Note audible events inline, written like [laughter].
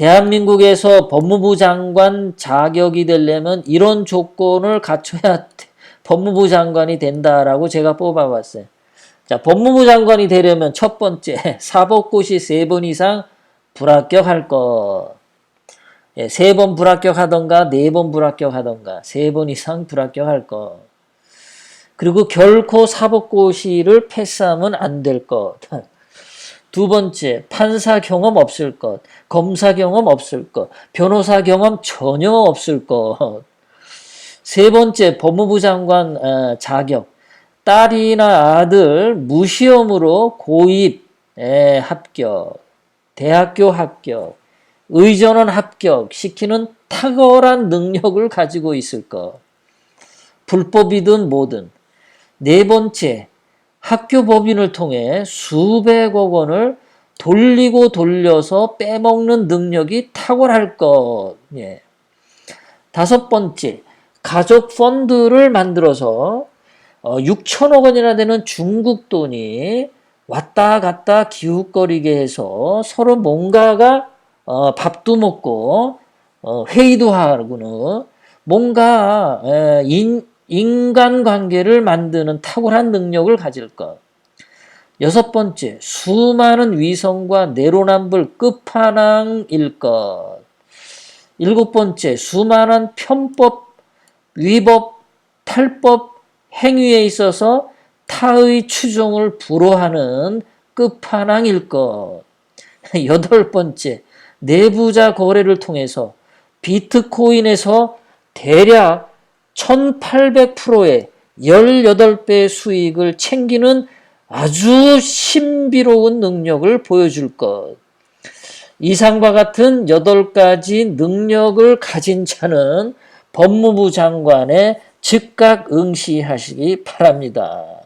대한민국에서 법무부 장관 자격이 되려면 이런 조건을 갖춰야 법무부 장관이 된다라고 제가 뽑아봤어요. 자, 법무부 장관이 되려면 첫 번째, 사법고시 세 번 이상 불합격할 것. 예, 세 번 불합격하던가, 네 번 불합격하던가, 세 번 이상 불합격할 것. 그리고 결코 사법고시를 패스하면 안 될 것. 두 번째, 판사 경험 없을 것, 검사 경험 없을 것, 변호사 경험 전혀 없을 것. 세 번째, 법무부 장관 어, 자격. 딸이나 아들 무시험으로 고입 에, 합격, 대학교 합격, 의전원 합격 시키는 탁월한 능력을 가지고 있을 것. 불법이든 뭐든. 네 번째, 학교 법인을 통해 수백억 원을 돌리고 돌려서 빼먹는 능력이 탁월할 것. 예. 다섯 번째, 가족 펀드를 만들어서 어, 6천억 원이나 되는 중국 돈이 왔다 갔다 기웃거리게 해서 서로 뭔가가 어, 밥도 먹고 어, 회의도 하고는 뭔가 에, 인, 인간관계를 만드는 탁월한 능력을 가질 것. 여섯 번째, 수많은 위성과 내로남불 끝판왕일 것. 일곱 번째, 수많은 편법, 위법, 탈법 행위에 있어서 타의 추종을 불허하는 끝판왕일 것. [laughs] 여덟 번째, 내부자 거래를 통해서 비트코인에서 대략 1800%의 18배의 수익을 챙기는 아주 신비로운 능력을 보여줄 것. 이상과 같은 8가지 능력을 가진 자는 법무부 장관에 즉각 응시하시기 바랍니다.